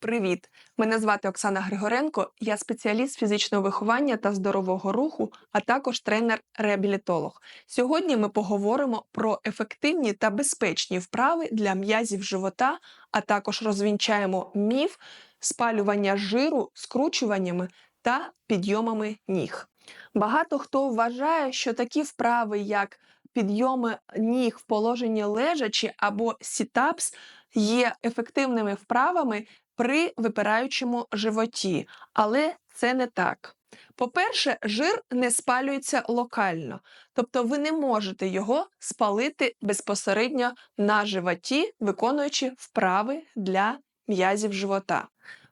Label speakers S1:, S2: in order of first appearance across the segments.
S1: Привіт! Мене звати Оксана Григоренко. Я спеціаліст фізичного виховання та здорового руху, а також тренер-реабілітолог. Сьогодні ми поговоримо про ефективні та безпечні вправи для м'язів живота, а також розвінчаємо міф спалювання жиру скручуваннями та підйомами ніг. Багато хто вважає, що такі вправи, як підйоми ніг в положенні лежачі або сітапс, є ефективними вправами при випираючому животі, але це не так. По-перше, жир не спалюється локально, тобто ви не можете його спалити безпосередньо на животі, виконуючи вправи для м'язів живота.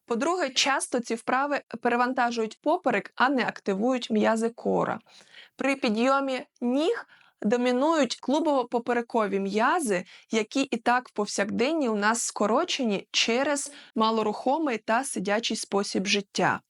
S1: По-друге, часто ці вправи перевантажують поперек, а не активують м'язи кора. При підйомі ніг домінують клубово-поперекові м'язи, які і так в повсякденні у нас скорочені через малорухомий та сидячий спосіб життя.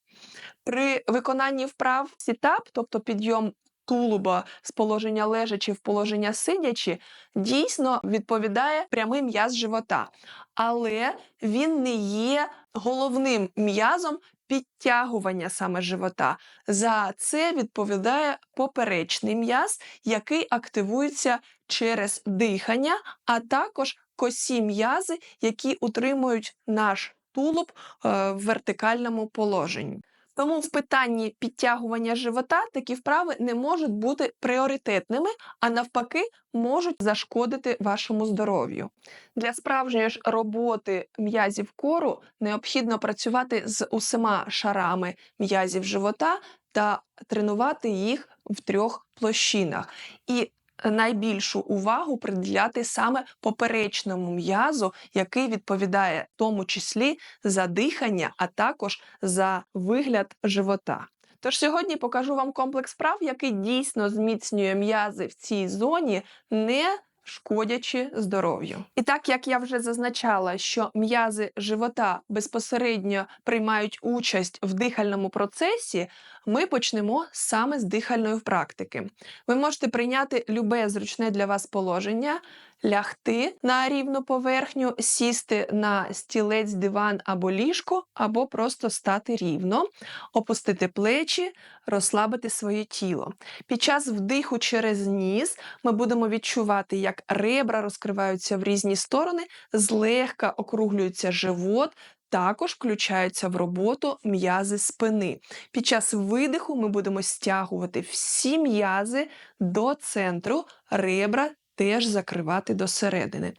S1: При виконанні вправ сітап, тобто підйом тулуба з положення лежачи в положення сидячи, дійсно відповідає прямий м'яз живота, але він не є головним м'язом підтягування саме живота. За це відповідає поперечний м'яз, який активується через дихання, а також косі м'язи, які утримують наш тулуб е, в вертикальному положенні. Тому в питанні підтягування живота такі вправи не можуть бути пріоритетними, а навпаки, можуть зашкодити вашому здоров'ю. Для справжньої ж роботи м'язів кору необхідно працювати з усіма шарами м'язів живота та тренувати їх в трьох площинах. І найбільшу увагу приділяти саме поперечному м'язу, який відповідає в тому числі за дихання, а також за вигляд живота. Тож сьогодні покажу вам комплекс прав, який дійсно зміцнює м'язи в цій зоні, не шкодячи здоров'ю. І так як я вже зазначала, що м'язи живота безпосередньо приймають участь в дихальному процесі, ми почнемо саме з дихальної практики. Ви можете прийняти любе зручне для вас положення, лягти на рівну поверхню, сісти на стілець, диван або ліжко, або просто стати рівно, опустити плечі, розслабити своє тіло. Під час вдиху через ніс ми будемо відчувати, як ребра розкриваються в різні сторони, злегка округлюється живот. Також включаються в роботу м'язи спини. Під час видиху ми будемо стягувати всі м'язи до центру, ребра теж закривати до середини.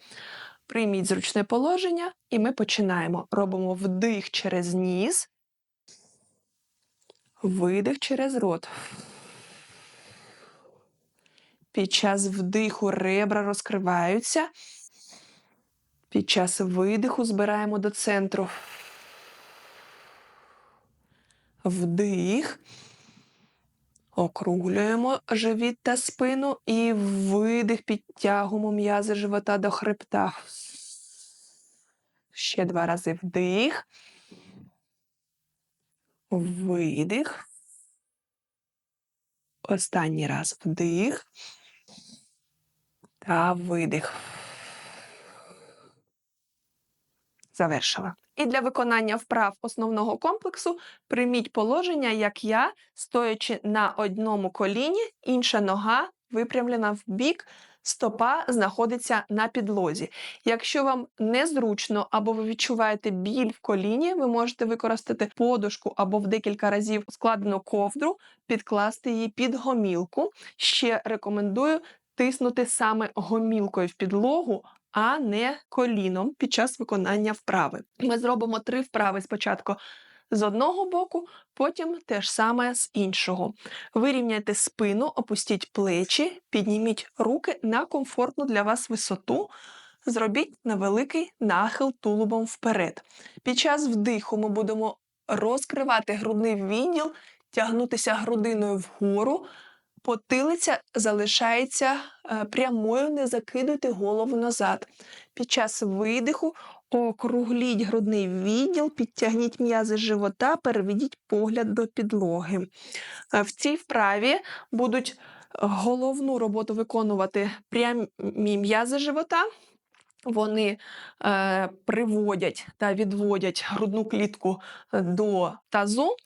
S1: Прийміть зручне положення, і ми починаємо. Робимо вдих через ніс, видих через рот. Під час вдиху ребра розкриваються. Під час видиху збираємо до центру. Вдих. Округлюємо живіт та спину і видих, підтягуємо м'язи живота до хребта. Ще два рази вдих. Видих. Останній раз вдих. Та видих. Завершила. І для виконання вправ основного комплексу прийміть положення, як я, стоячи на одному коліні, інша нога випрямлена в бік, стопа знаходиться на підлозі. Якщо вам незручно або ви відчуваєте біль в коліні, ви можете використати подушку або в декілька разів складену ковдру, підкласти її під гомілку. Ще рекомендую тиснути саме гомілкою в підлогу, а не коліном під час виконання вправи. Ми зробимо три вправи спочатку. З одного боку, потім те ж саме з іншого. Вирівняйте спину, опустіть плечі, підніміть руки на комфортну для вас висоту, зробіть невеликий нахил тулубом вперед. Під час вдиху ми будемо розкривати грудний відділ, тягнутися грудиною вгору, потилиця залишається е, прямою, не закидуйте голову назад. Під час видиху округліть грудний відділ, підтягніть м'язи живота, переведіть погляд до підлоги. Е, в цій вправі будуть головну роботу виконувати прямі м'язи живота. Вони е, приводять та відводять грудну клітку до тазу.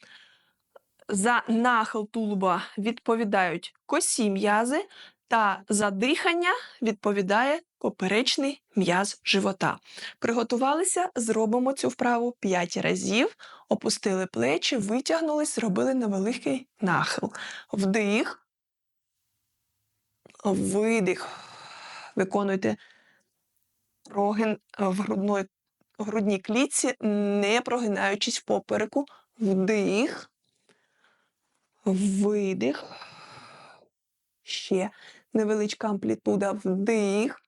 S1: За нахил тулуба відповідають косі м'язи, та за дихання відповідає поперечний м'яз живота. Приготувалися, зробимо цю вправу 5 разів, опустили плечі, витягнулись, зробили невеликий нахил. Вдих, видих. Виконуйте прогин в грудної, грудній клітці, не прогинаючись в попереку. Вдих, видих. Ще невеличка амплітуда. Вдих.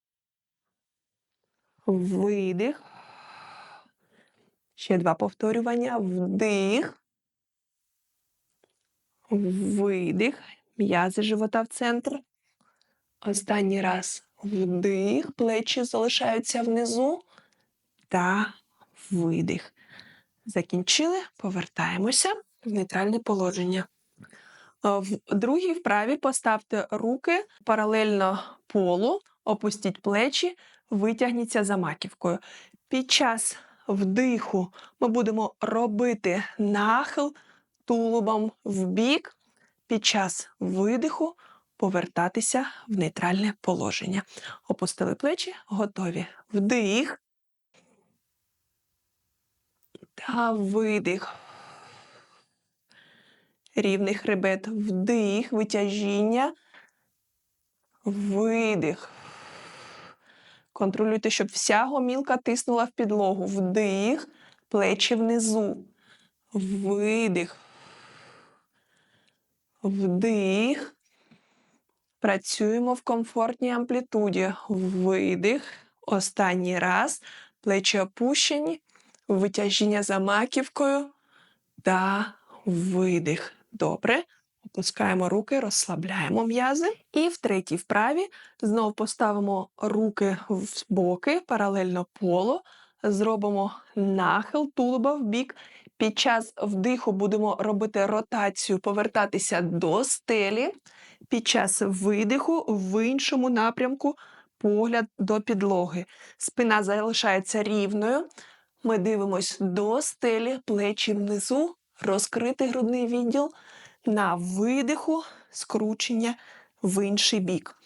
S1: Видих. Ще два повторювання. Вдих. Видих. М'язи живота в центр. Останній раз. Вдих. Плечі залишаються внизу. Та видих. Закінчили. Повертаємося в нейтральне положення. Е, В другій вправі поставте руки паралельно полу, опустіть плечі, витягніться за маківкою. Під час вдиху ми будемо робити нахил тулубом в бік. Під час видиху повертатися в нейтральне положення. Опустили плечі, готові. Вдих. Та видих. Рівний хребет. Вдих, витяжіння. Видих. Контролюйте, щоб вся гомілка тиснула в підлогу. Вдих, плечі внизу. Видих. Вдих. Працюємо в комфортній амплітуді. Видих. Останній раз. Плечі опущені. Витяжіння за маківкою. Та видих. Добре. Опускаємо руки, розслабляємо м'язи. І в третій вправі знову поставимо руки в боки, паралельно полу. Зробимо нахил тулуба в бік. Під час вдиху будемо робити ротацію, повертатися до стелі. Під час видиху в іншому напрямку погляд до підлоги. Спина залишається рівною. Ми дивимось до стелі, плечі внизу, розкритий грудний відділ. На видиху скручення в інший бік.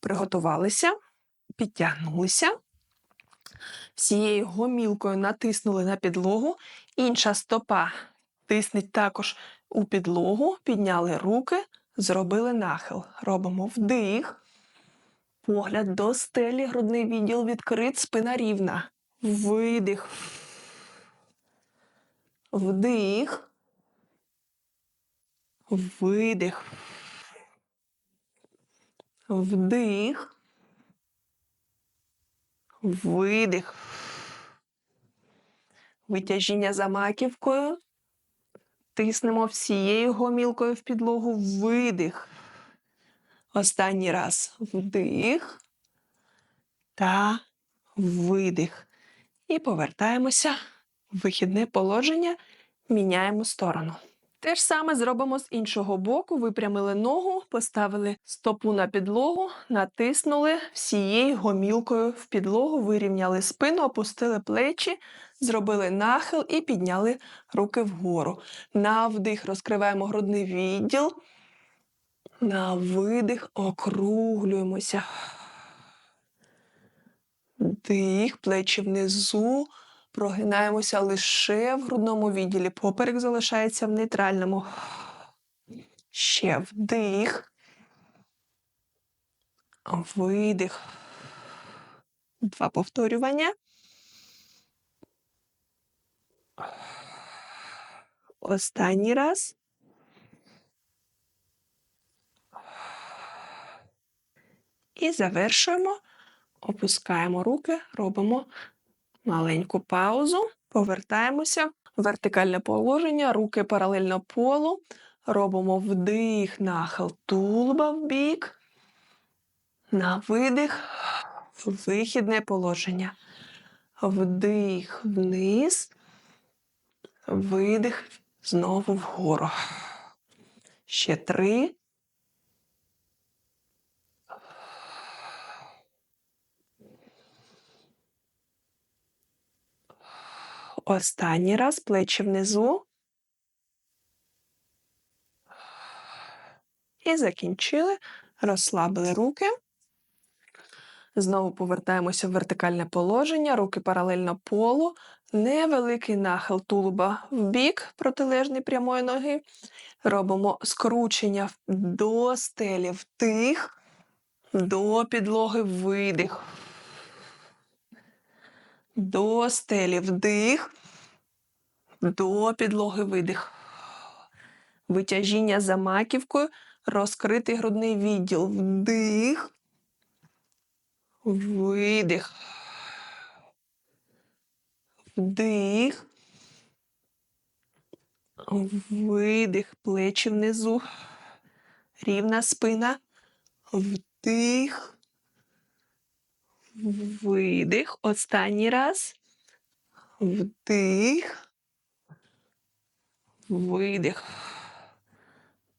S1: Приготувалися, підтягнулися. Всією гомілкою натиснули на підлогу. Інша стопа тиснеть також у підлогу, підняли руки, зробили нахил. Робимо вдих. Погляд до стелі, грудний відділ відкрит, спина рівна. Видих. Вдих. Видих. Вдих. Видих. Витяжіння за маківкою. Тиснемо всією гомілкою в підлогу. Видих. Останній раз. Вдих. Та видих. І повертаємося в вихідне положення. Міняємо сторону. Те ж саме зробимо з іншого боку. Випрямили ногу, поставили стопу на підлогу, натиснули всією гомілкою в підлогу, вирівняли спину, опустили плечі, зробили нахил і підняли руки вгору. На вдих розкриваємо грудний відділ. На видих округлюємося. Дих, плечі внизу. Прогинаємося лише в грудному відділі. Поперек залишається в нейтральному. Ще вдих. Видих. Два повторювання. Останній раз. І завершуємо. Опускаємо руки, робимо маленьку паузу, повертаємося вертикальне положення, руки паралельно полу. Робимо вдих, нахил тулуба в бік. На видих, вихідне положення. Вдих вниз, видих знову вгору. Ще три. Останній раз плечі внизу. І закінчили. Розслабили руки. Знову повертаємося в вертикальне положення, руки паралельно полу, невеликий нахил тулуба в бік протилежний прямої ноги. Робимо скручення до стелі вдих, до підлоги видих. До стелі вдих, до підлоги видих. Витяжіння за маківкою, розкритий грудний відділ. Вдих. Видих. Вдих. Видих. Плечі внизу. Рівна спина. Вдих. Видих. Останній раз. Вдих. Видих.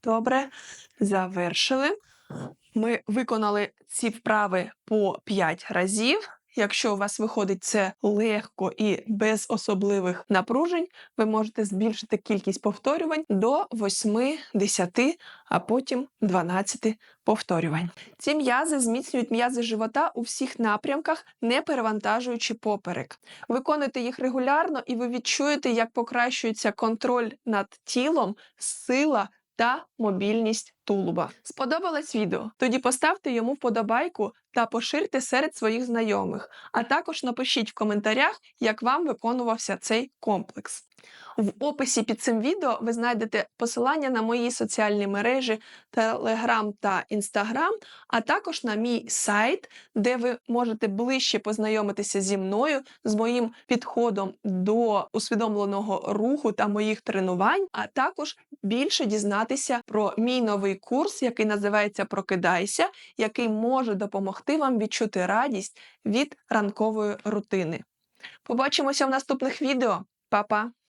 S1: Добре. Завершили. Ми виконали ці вправи по 5 разів. Якщо у вас виходить це легко і без особливих напружень, ви можете збільшити кількість повторювань до 8, 10, а потім 12 повторювань. Ці м'язи зміцнюють м'язи живота у всіх напрямках, не перевантажуючи поперек. Виконуйте їх регулярно, і ви відчуєте, як покращується контроль над тілом, сила та мобільність тулуба. Сподобалось відео? Тоді поставте йому вподобайку та поширте серед своїх знайомих, а також напишіть в коментарях, як вам виконувався цей комплекс. В описі під цим відео ви знайдете посилання на мої соціальні мережі Telegram та Instagram, а також на мій сайт, де ви можете ближче познайомитися зі мною, з моїм підходом до усвідомленого руху та моїх тренувань, а також більше дізнатися про мій новий курс, який називається Прокидайся, який може допомогти вам відчути радість від ранкової рутини. Побачимося в наступних відео. Па-па!